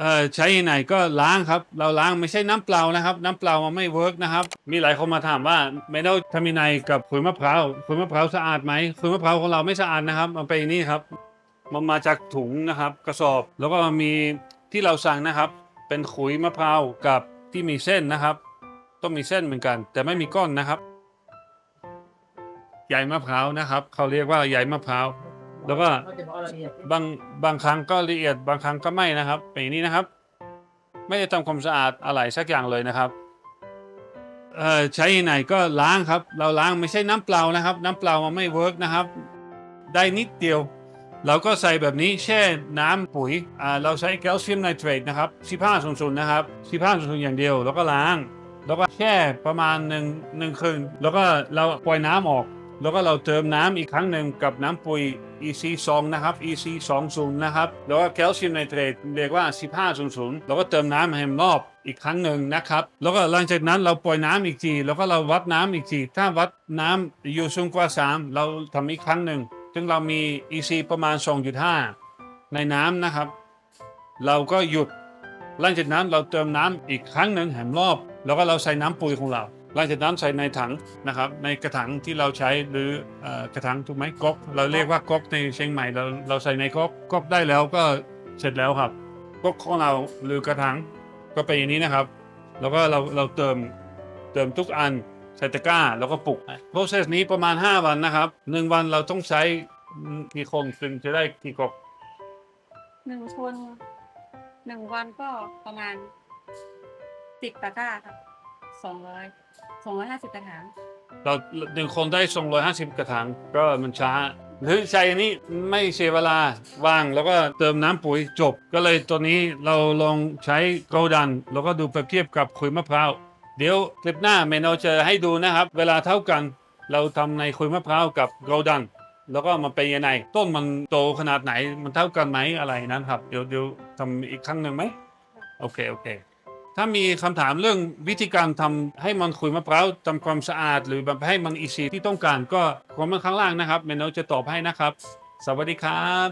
เอ่อใช้ที่ไหนก็ล้างครับ เราล้างไม่ใช่น้ำเปล่านะครับ น้ำเปล่ามันไม่เวิร์กนะครับ มีหลายคนมาถามว่าไม่ได้ทำยังไงกับขุยมะพร้าวขุยมะพร้าวสะอาดไหมขุยมะพร้าวของเราไม่สะอาดนะครับมันเป็นอย่ครับ มันมาจากถุงนะครับ กระสอบแล้วก็มีที่เราสั่งนะครับ เป็นขุยมะพร้าวกับที่มีเส้นนะครับ ต้องมีเส้นเหมือนกัน แต่ไม่มีก้อนนะครับใยมะพร้าวนะครับ เขาเรียกว่าใยมะพร้าว แล้วก็บางบางครั้งก็ละเอียดบางครั้งก็ไม่นะครับเป็นอย่างนี้นะครับ ไม่ได้ทำความสะอาดอะไรสักอย่างเลยนะครับเอ่อใช้ไหนก็ล้างครับ เราล้างไม่ใช่น้ำเปล่านะครับ น้ำเปล่ามันไม่เวิร์กนะครับ ได้นิดเดียว เราก็ใส่แบบนี้แช่น้ำปุ๋ยอ่าเราใช้แคลเซียมไนเตรตนะครับ1500นะครับ1500อย่างเดียว แล้วก็ล้าง แล้วก็แช่ประมาณหนึ่งหนึ่งคืนแล้วก็เราปล่อยน้ำออก แล้วก็เราเติมน้ำอีกครั้งหนึ่งกับน้ำปุ๋ย EC 2นะครับ EC 2 0นะครับ แล้วก็แคลเซียมไนเตรตเรียกว่า 1500แล้วก็เติมน้ำให้มันรอบอีกครั้งหนึ่งนะครับ แล้วก็หลังจากนั้นเราปล่อยน้ำอีกที แล้วก็เราวัดน้ำอีกที ถ้าวัดน้ำอยู่สูงกว่า 3 เราทำอีกครั้งหนึ่งซึ่งเรามี EC ประมาณ 2.5 ในน้ำนะครับ เราก็หยุดหลังจากนั้นเราเติมน้ำอีกครั้งหนึ่งแหมรอบ แล้วก็เราใส่น้ำปุ๋ยของเรา หลังจากนั้นใส่ในถังนะครับ ในกระถางที่เราใช้หรือเอ่อกระถางถูกไหมก๊อกเราเรียกว่าก๊อกในเชียงใหม่เราเราใส่ในก๊อกก๊อกได้แล้วก็เสร็จแล้วครับก๊อกของเราหรือกระถางก็เป็นอย่างนี้นะครับ แล้วก็เราเราเติมเติมทุกอันใส่ตะกร้าแล้วก็ปลุก process นี้ประมาณ 5 วันนะครับหนึ่งวันเราต้องใช้กี่คนถึงจะได้กี่ก๊อกหนึ่งคนหนึ่งวันก็ประมาณสิบตะกร้าครับ สองร้อยสองร้อยห้าสิบกระถางเราหนึ่งคนได้ 250 กระถางก็มันช้าหรือใช้อนี้ไม่เสียเวลาวางแล้วก็เติมน้ำปุ๋ยจบ ก็เลยตัวนี้เราลองใช้โกดัน แล้วก็ดูเปรียบเทียบกับขุยมะพร้าว เดี๋ยวคลิปหน้าเมนูจะให้ดูนะครับ เวลาเท่ากัน เราทำในขุยมะพร้าวกับโกดัน แล้วก็มันเป็นยังไง ต้นมันโตขนาดไหนมันเท่ากันไหมอะไรนั้นครับ เดี๋ยวเดี๋ยวทำอีกครั้งหนึ่งไหมโอเคโอเค ถ้ามีคำถามเรื่องวิธีการทำให้มันขุยมะพร้าวทำความสะอาด หรือแบบให้มันอิซีที่ต้องการก็คอมเมนต์ข้างล่างนะครับเมนูจะตอบให้นะครับ สวัสดีครับ